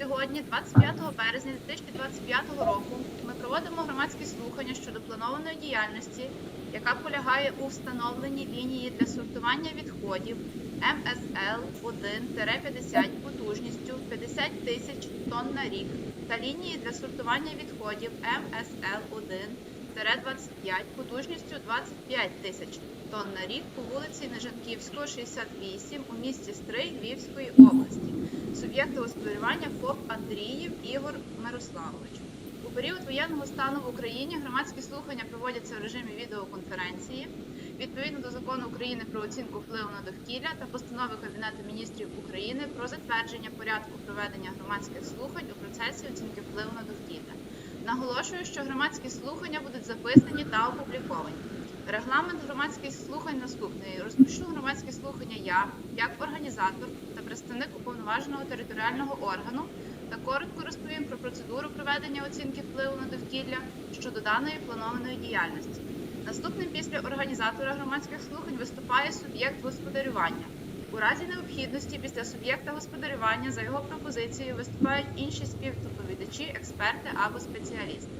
Сьогодні, 25 березня 2025 року, ми проводимо громадські слухання щодо планованої діяльності, яка полягає у встановленні лінії для сортування відходів МСЛ 1-50 потужністю 50 тисяч тонн на рік та лінії для сортування відходів МСЛ 1-25 потужністю 25 тисяч тонн на рік по вулиці Нежанківського, 68 у місті Стрий Львівської області. Суб'єкти господарювання ФОП Андріїв Ігор Мирославович. У період воєнного стану в Україні громадські слухання проводяться в режимі відеоконференції відповідно до закону України про оцінку впливу на довкілля та постанови Кабінету міністрів України про затвердження порядку проведення громадських слухань у процесі оцінки впливу на довкілля. Наголошую, що громадські слухання будуть записані та опубліковані. Регламент громадських слухань наступний. Розпочну громадські слухання я, як організатор та представник уповноваженого територіального органу, та коротко розповім про процедуру проведення оцінки впливу на довкілля щодо даної планованої діяльності. Наступним після організатора громадських слухань виступає суб'єкт господарювання. У разі необхідності після суб'єкта господарювання за його пропозицією виступають інші співдоповідачі, експерти або спеціалісти.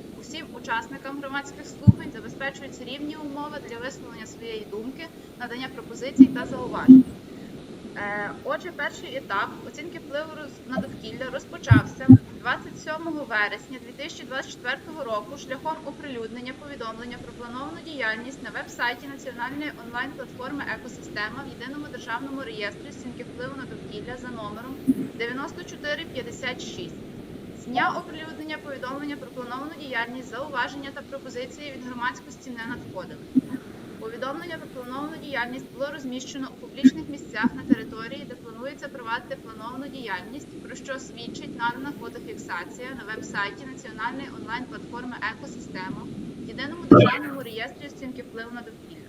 Усім учасникам громадських слухань забезпечуються рівні умови для висловлення своєї думки, надання пропозицій та зауважень. Е, Отже, перший етап оцінки впливу на довкілля розпочався 27 вересня 2024 року шляхом оприлюднення повідомлення про плановану діяльність на веб-сайті Національної онлайн-платформи Екосистема в єдиному державному реєстрі оцінки впливу на довкілля за номером 9456. З дня оприлюднення повідомлення про плановану діяльність, зауваження та пропозиції від громадськості не надходили. Повідомлення про плановану діяльність було розміщено у публічних місцях на території, де планується провадити плановану діяльність, про що свідчить надана фотофіксація на веб-сайті Національної онлайн-платформи Екосистема єдиному державному реєстрі оцінки впливу на довкілля.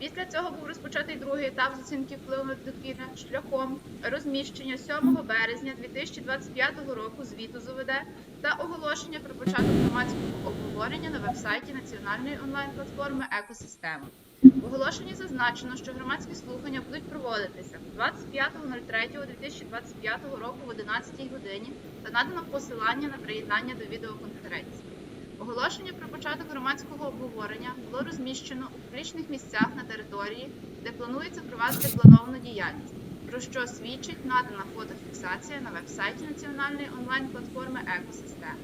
Після цього був розпочатий другий етап з оцінки впливу на довкілля шляхом розміщення 7 березня 2025 року звіту з ОВД та оголошення про початок громадського обговорення на веб-сайті Національної онлайн-платформи Екосистема. В оголошенні зазначено, що громадські слухання будуть проводитися 25.03.2025 року в 11 годині та надано посилання на приєднання до відеоконференції. Оголошення про початок громадського обговорення було розміщено у публічних місцях на території, де планується провадити плановану діяльність, про що свідчить надана фотофіксація на веб-сайті Національної онлайн-платформи Екосистема.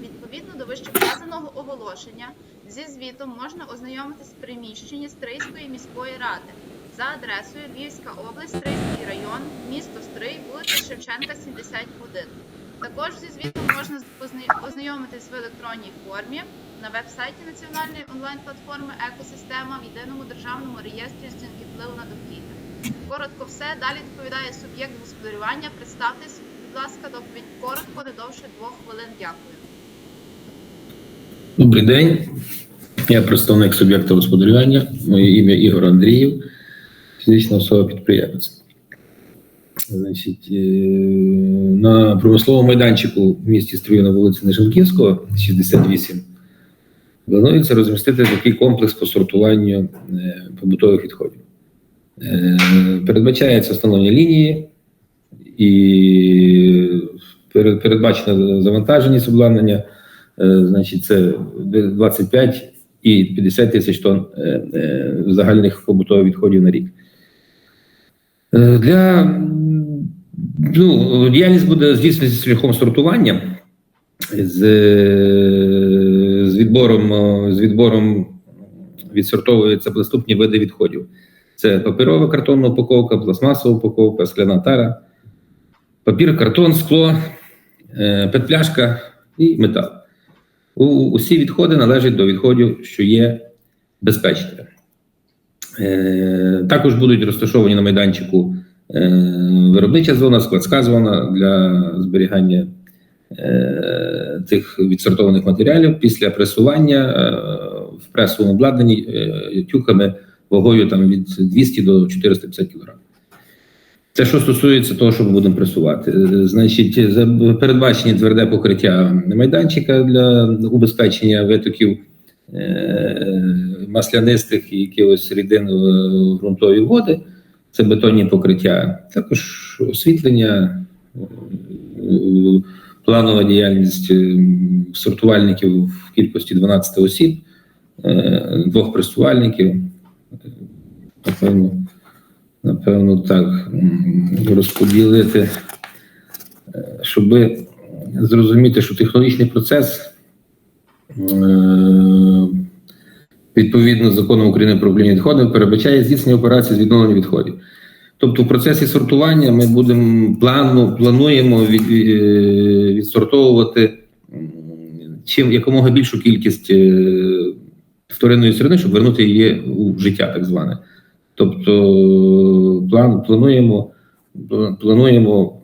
Відповідно до вищевказаного оголошення, зі звітом можна ознайомитись в приміщенні Стрийської міської ради за адресою Львівська область, Стрийський район, місто Стрий, вулиця Шевченка, 71. Також зі звітом можна позна- ознайомитись в електронній формі на веб-сайті Національної онлайн-платформи Екосистема в єдиному державному реєстрі оцінки впливу на довкілля. Коротко все. Далі відповідає суб'єкт господарювання. Представтесь, будь ласка, доповідь коротко, не довше двох хвилин. Дякую. Добрий день. Я представник суб'єкта господарювання. Моє ім'я Ігор Андріїв, фізична особа підприємець. Значить, е, на промисловому майданчику в місті Строю на вулиці Нежанківського, 68, планується розмістити такий комплекс по сортуванню е, побутових відходів. Е, Передбачається встановлення лінії і перед- передбачено завантаженість обладнання. Значить, це 25 і 50 тисяч тонн загальних побутових відходів на рік. Е, Для ну, діяльність буде здійснюватися шляхом сортування з, е, з відбором, е, з відбором відсортовуються наступні види відходів. Це паперова картонна упаковка, пластмасова упаковка, скляна тара, папір, картон, скло, петпляшка і метал. Усі відходи належать до відходів, що є безпечними. Е, також будуть розташовані на майданчику е, виробнича зона, складська зона для зберігання е, цих відсортованих матеріалів після пресування е, в пресовому обладнанні е, тюками вагою там, від 200 до 450 кг. Це що стосується того, що ми будемо пресувати. Е, Значить, передбачені тверде покриття майданчика для убезпечення витоків е, маслянистих і якихось рідин в ґрунтові води. Це бетонні покриття, також освітлення, е, планова діяльність е, сортувальників в кількості 12 осіб, е, двох пресувальників. Напевно, напевно, так розподілити, е, щоб зрозуміти, що технологічний процес е, відповідно закону України про управління відходами передбачає здійснення операцій з відновлення відходів. Тобто, в процесі сортування ми будемо плану, плануємо від, е, відсортовувати чим якомога більшу кількість е, вторинної сировини, щоб вернути її у життя, так зване. Тобто, план плануємо, плануємо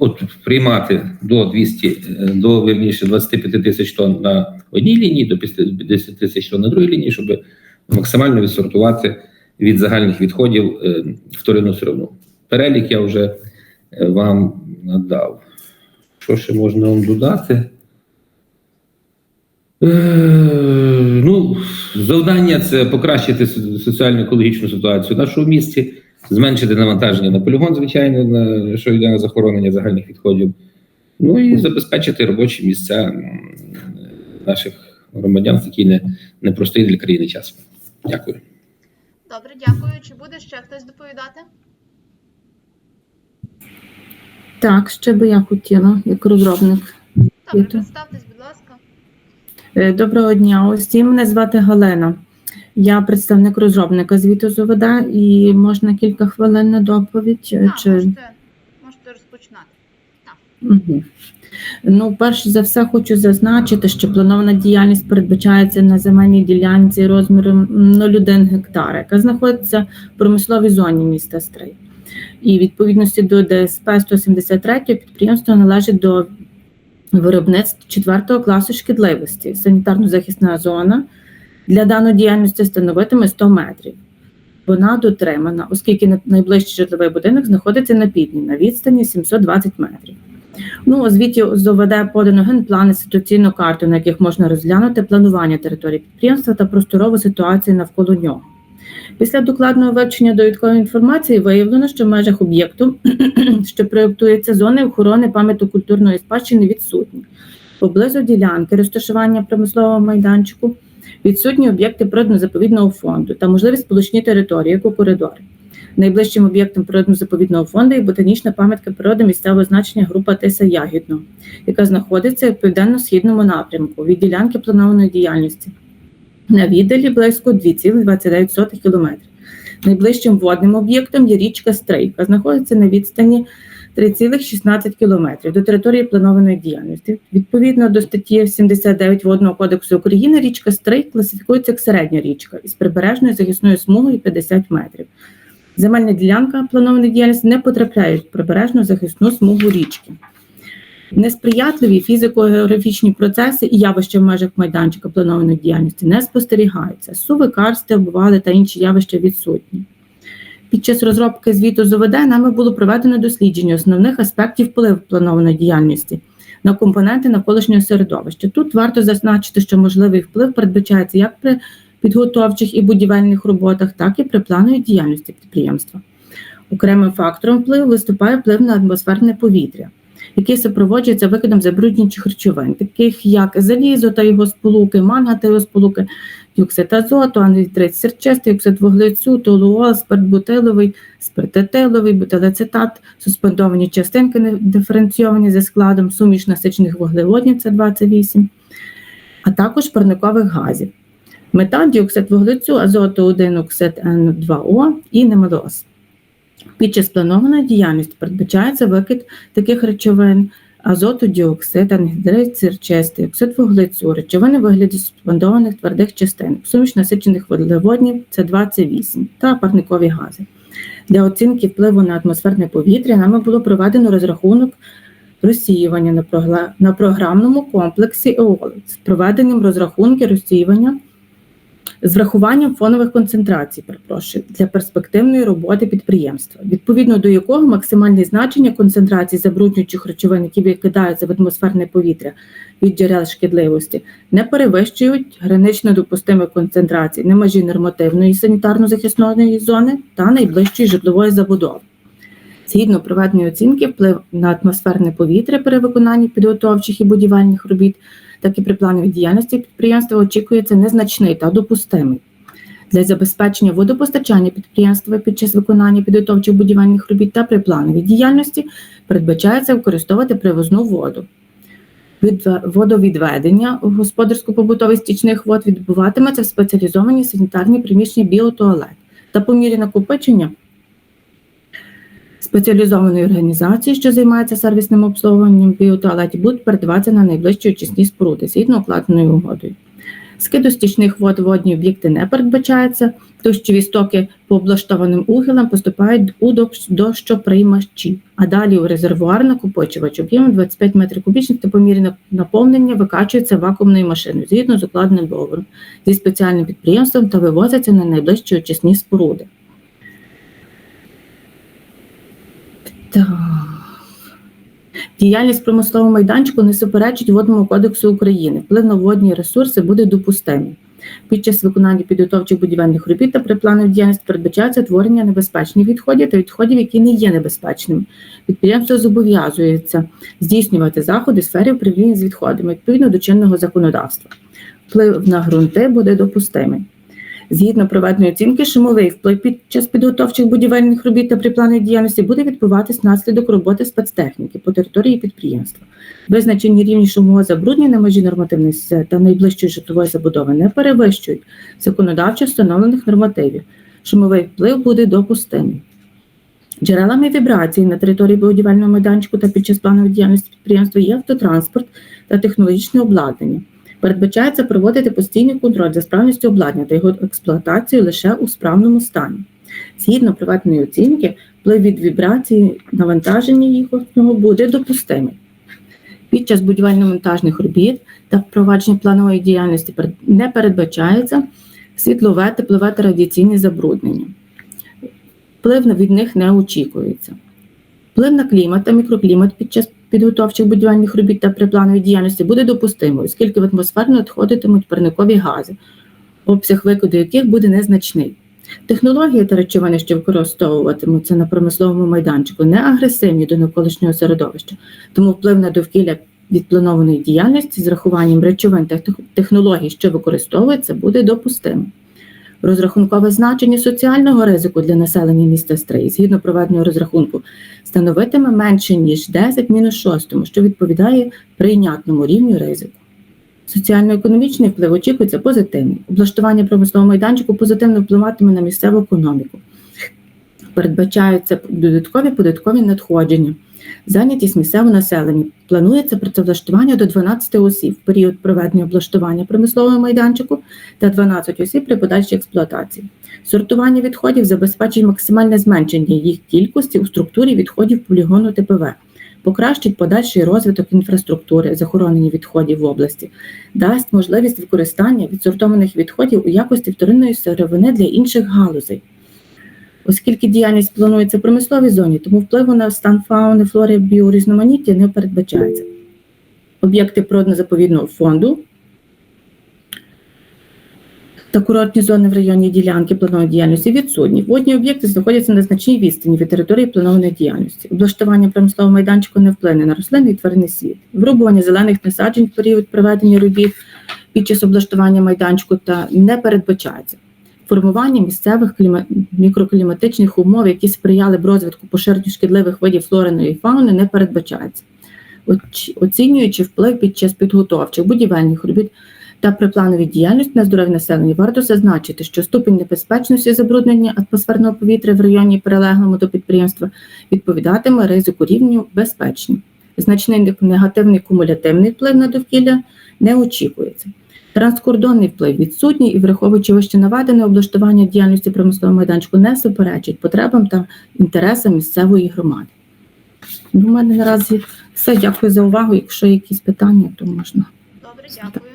от, приймати до 200, е, до вірніше 25 тисяч тонн на одній лінії, до 50 тисяч тонн на другій лінії, щоб максимально відсортувати від загальних відходів е, вторинну сировину. Перелік я вже е, вам надав. Що ще можна вам додати? Е, ну, завдання це покращити со- соціально-екологічну ситуацію в нашому місті, зменшити навантаження на полігон, звичайно, на що йде на захоронення загальних відходів. Ну і забезпечити робочі місця наших громадян в такий не, непростий для країни час. Дякую. Добре, дякую. Чи буде ще хтось доповідати? Так, ще би я хотіла, як розробник. Добре, представтесь, будь ласка. Е, Доброго дня усім. Мене звати Галина. Я представник розробника звіту з ОВД і можна кілька хвилин на доповідь? е, Так, Чи... можете, можете розпочинати. Угу. Ну, перш за все, хочу зазначити, що планована діяльність передбачається на земельній ділянці розміром 0,1 гектара, яка знаходиться в промисловій зоні міста Стрий. І відповідності до ДСП 173 підприємство належить до виробництва 4 класу шкідливості. Санітарно-захисна зона для даної діяльності становитиме 100 метрів. Вона дотримана, оскільки найближчий житловий будинок знаходиться на півдні на відстані 720 метрів. Ну, у звіті з ОВД подано генплани, ситуаційну карту, на яких можна розглянути планування території підприємства та просторову ситуацію навколо нього. Після докладного вивчення довідкової інформації виявлено, що в межах об'єкту, що проєктується зони охорони пам'яток культурної спадщини відсутні. Поблизу ділянки розташування промислового майданчику відсутні об'єкти природно-заповідного фонду та можливість сполучні території, як у коридорі. Найближчим об'єктом природно-заповідного фонду є ботанічна пам'ятка природи місцевого значення група Тиса Ягідного, яка знаходиться в південно-східному напрямку від ділянки планованої діяльності. На віддалі близько 2,29 км. Найближчим водним об'єктом є річка Стрий, яка знаходиться на відстані 3,16 км до території планованої діяльності. Відповідно до статті 79 Водного кодексу України, річка Стрий класифікується як середня річка із прибережною захисною смугою 50 метрів. Земельна ділянка планованої діяльності не потрапляє в прибережну захисну смугу річки. Несприятливі фізико-географічні процеси і явища в межах майданчика планованої діяльності не спостерігаються. Суви, карсти, обвали та інші явища відсутні. Під час розробки звіту з ОВД нами було проведено дослідження основних аспектів впливу планованої діяльності на компоненти навколишнього середовища. Тут варто зазначити, що можливий вплив передбачається як при підготовчих і будівельних роботах, так і при плановій діяльності підприємства. Окремим фактором впливу виступає вплив на атмосферне повітря, який супроводжується викидом забруднюючих речовин, таких як залізо та його сполуки, манга та його сполуки, діоксид азоту, анвітрит серчастий, оксид вуглецю, толуол, спирт бутиловий, спирт етиловий, бутилецетат, суспендовані частинки диференційовані за складом, суміш насичених вуглеводнів це 28, а також парникових газів. Метан, діоксид вуглецю, азоту 1 оксид Н2О і немалоз. Під час планованої діяльності передбачається викид таких речовин азоту, діоксид, ангідрид, сірчистий, оксид вуглецю, речовини вигляді суспендованих твердих частин, суміш насичених вуглеводнів С2, С8 та парникові гази. Для оцінки впливу на атмосферне повітря нами було проведено розрахунок розсіювання на програмному комплексі ЕОЛ з проведенням розрахунки розсіювання з врахуванням фонових концентрацій, перепрошую, для перспективної роботи підприємства, відповідно до якого максимальне значення концентрації забруднюючих речовин, які викидаються в атмосферне повітря від джерел шкідливості, не перевищують гранично допустимої концентрації на межі нормативної санітарно-захисної зони та найближчої житлової забудови. Згідно проведеної оцінки, вплив на атмосферне повітря при виконанні підготовчих і будівельних робіт, так і при плановій діяльності підприємства очікується незначний та допустимий. Для забезпечення водопостачання підприємства під час виконання підготовчих будівельних робіт та при плановій діяльності передбачається використовувати привозну воду. Відве- Водовідведення господарсько-побутових стічних вод відбуватиметься в спеціалізованій санітарній приміщенні біотуалет та по мірі накопичення спеціалізованої організації, що займається сервісним обслуговуванням біотуалетів, будуть передаватися на найближчі очисні споруди згідно укладеною угодою. Скиду стічних вод водні об'єкти не передбачається, дощові стоки по облаштованим угілам поступають у дощоприймачі, а далі у резервуар накопичувач об'ємом 25 метрів кубічних та по мірі нап- наповнення викачується вакуумною машиною згідно з укладеним договором зі спеціальним підприємством та вивозиться на найближчі очисні споруди. Так. Діяльність промислового майданчику не суперечить Водному кодексу України. Вплив на водні ресурси буде допустимий. Під час виконання підготовчих будівельних робіт та при плану діяльності передбачається творення небезпечних відходів та відходів, які не є небезпечними. Підприємство зобов'язується здійснювати заходи в сфері управління з відходами відповідно до чинного законодавства. Вплив на ґрунти буде допустимий. Згідно проведеної оцінки, шумовий вплив під час підготовчих будівельних робіт та при плані діяльності буде відбуватись внаслідок роботи спецтехніки по території підприємства. Визначені рівні шумового забруднення на межі нормативної та найближчої житлової забудови не перевищують законодавчо встановлених нормативів. Шумовий вплив буде допустимий. Джерелами вібрації на території будівельного майданчику та під час планової діяльності підприємства є автотранспорт та технологічне обладнання. Передбачається проводити постійний контроль за справністю обладнання та його експлуатацію лише у справному стані. Згідно проведеної оцінки, вплив від вібрації навантаження їхнього буде допустимий. Під час будівельно-монтажних робіт та впровадження планової діяльності не передбачається світлове, теплове та радіаційне забруднення. Вплив від них не очікується. Вплив на клімат та мікроклімат під час підготовчих будівельних робіт та приплановій діяльності буде допустимою, оскільки в атмосферу надходитимуть парникові гази, обсяг викиду яких буде незначний. Технології та речовини, що використовуватимуться на промисловому майданчику, не агресивні до навколишнього середовища, тому вплив на довкілля від планованої діяльності з рахуванням речовин та технологій, що використовуються, буде допустимим. Розрахункове значення соціального ризику для населення міста Стрий, згідно проведеного розрахунку, становитиме менше ніж 10 мінус 6, що відповідає прийнятному рівню ризику. Соціально-економічний вплив очікується позитивний. Облаштування промислового майданчику позитивно впливатиме на місцеву економіку. Передбачаються додаткові податкові надходження, зайнятість місцевого населення. Планується працевлаштування до 12 осіб в період проведення облаштування промислового майданчику та 12 осіб при подальшій експлуатації. Сортування відходів забезпечить максимальне зменшення їх кількості у структурі відходів полігону ТПВ, покращить подальший розвиток інфраструктури захоронення відходів в області, дасть можливість використання відсортованих відходів у якості вторинної сировини для інших галузей. Оскільки діяльність планується в промисловій зоні, тому впливу на стан фауни, флори, біорізноманіття не передбачається. Об'єкти природно-заповідного фонду та курортні зони в районі ділянки планової діяльності відсутні. Водні об'єкти знаходяться на значній відстані від території планованої діяльності. Облаштування промислового майданчику не вплине на рослинний і тваринний світ. Врубування зелених насаджень в період проведення робіт під час облаштування майданчику та не передбачається. Формування місцевих кліма... мікрокліматичних умов, які сприяли б розвитку поширенню шкідливих видів флори і фауни, не передбачається. Оч- Оцінюючи вплив під час підготовчих будівельних робіт та при діяльності на здоров'я населення варто зазначити, що ступінь небезпечності забруднення атмосферного повітря в районі прилеглому до підприємства відповідатиме ризику рівню безпечні. Значний негативний кумулятивний вплив на довкілля не очікується. Транскордонний вплив відсутній і, враховуючи вище наведене, облаштування діяльності промислового майданчику не суперечить потребам та інтересам місцевої громади. Ну, У мене наразі все. Дякую за увагу. Якщо є якісь питання, то можна. Добре, дякую.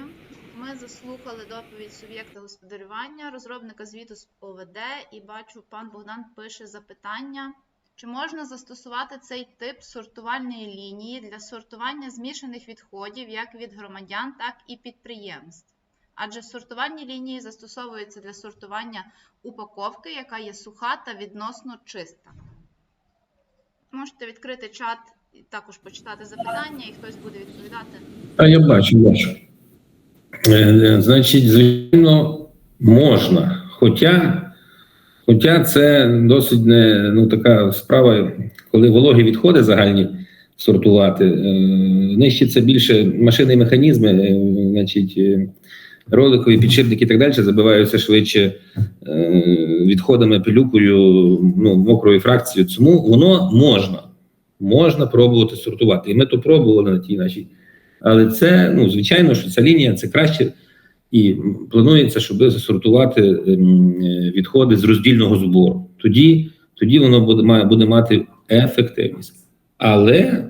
Ми заслухали доповідь суб'єкта господарювання, розробника звіту з ОВД, і бачу, пан Богдан пише запитання. Чи можна застосувати цей тип сортувальної лінії для сортування змішаних відходів як від громадян, так і підприємств? Адже сортувальні лінії застосовуються для сортування упаковки, яка є суха та відносно чиста. Можете відкрити чат і також почитати запитання, і хтось буде відповідати. А я бачу, бачу. Е, Значить, звичайно, можна. Хоча, хоча це досить не ну, така справа, коли вологі відходи загальні сортувати, е, нищиться більше машини і механізми, е, значить, е, роликові підшипники і так далі забиваються швидше е, відходами, пилюкою, ну, мокрою фракцією. Тому воно можна. Можна пробувати сортувати. І ми то пробували на тій нашій. Але це, ну, звичайно, що ця лінія це краще. І планується, щоб засортувати ем, відходи з роздільного збору. Тоді, тоді воно буде, має, буде мати ефективність. Але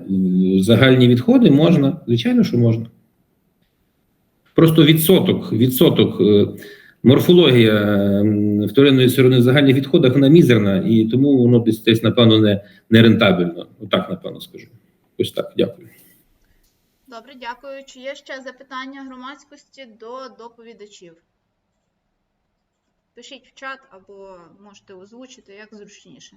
загальні відходи можна, звичайно, що можна. Просто відсоток, відсоток е, морфологія ем, вторинної сировини в загальних відходах вона мізерна, і тому воно десь, десь напевно, не, не рентабельно. Отак, напевно, скажу. Ось так, дякую. Добре, дякую. Чи є ще запитання громадськості до доповідачів? Пишіть в чат або можете озвучити, як зручніше.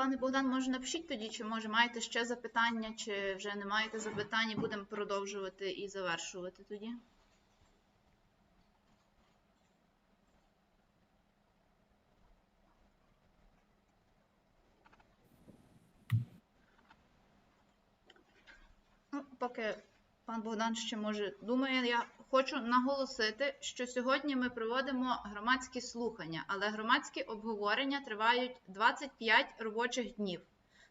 Пане Богдан, може напишіть тоді, чи може маєте ще запитання, чи вже не маєте запитань, будемо продовжувати і завершувати тоді. Ну, поки пан Богдан ще може думає, я хочу наголосити, що сьогодні ми проводимо громадські слухання, але громадські обговорення тривають 25 робочих днів.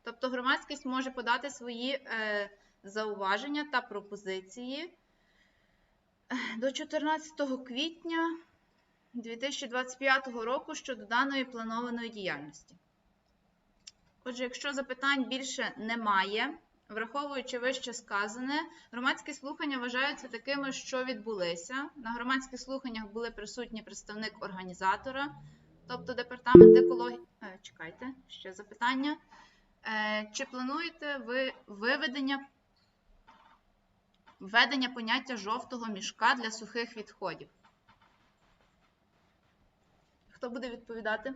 Тобто громадськість може подати свої е, зауваження та пропозиції до 14 квітня 2025 року щодо даної планованої діяльності. Отже, якщо запитань більше немає, Враховуючи вище сказане, громадські слухання вважаються такими, що відбулися. На громадських слуханнях були присутні представник організатора, тобто департамент екології. Е, чекайте, ще запитання. Е, чи плануєте ви виведення введення поняття жовтого мішка для сухих відходів? Хто буде відповідати? Е,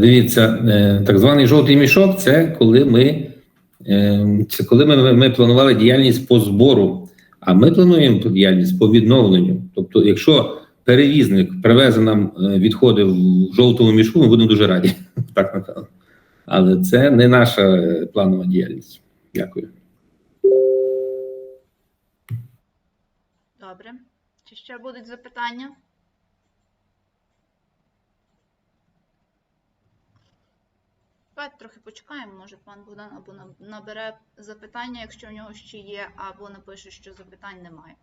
дивіться, е, так званий жовтий мішок це коли ми, е, це коли ми, ми планували діяльність по збору, а ми плануємо діяльність по відновленню. Тобто, якщо перевізник привезе нам е, відходи в жовтому мішку, ми будемо дуже раді. Так, напевно. Але це не наша е, планова діяльність. Дякую. Добре. Чи ще будуть запитання? Давайте трохи почекаємо, може пан Богдан або на- набере запитання, якщо в нього ще є, або напише, що запитань немає.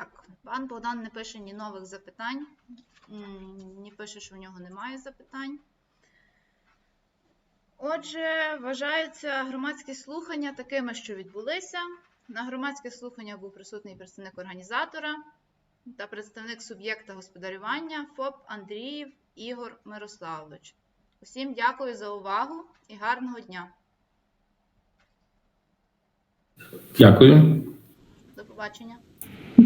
Так, пан Богдан не пише ні нових запитань, ні пише, що в нього немає запитань. Отже, вважаються громадські слухання такими, що відбулися. На громадських слуханнях був присутній представник організатора та представник суб'єкта господарювання ФОП Андріїв Ігор Мирославович. Усім дякую за увагу і гарного дня. Дякую. До побачення.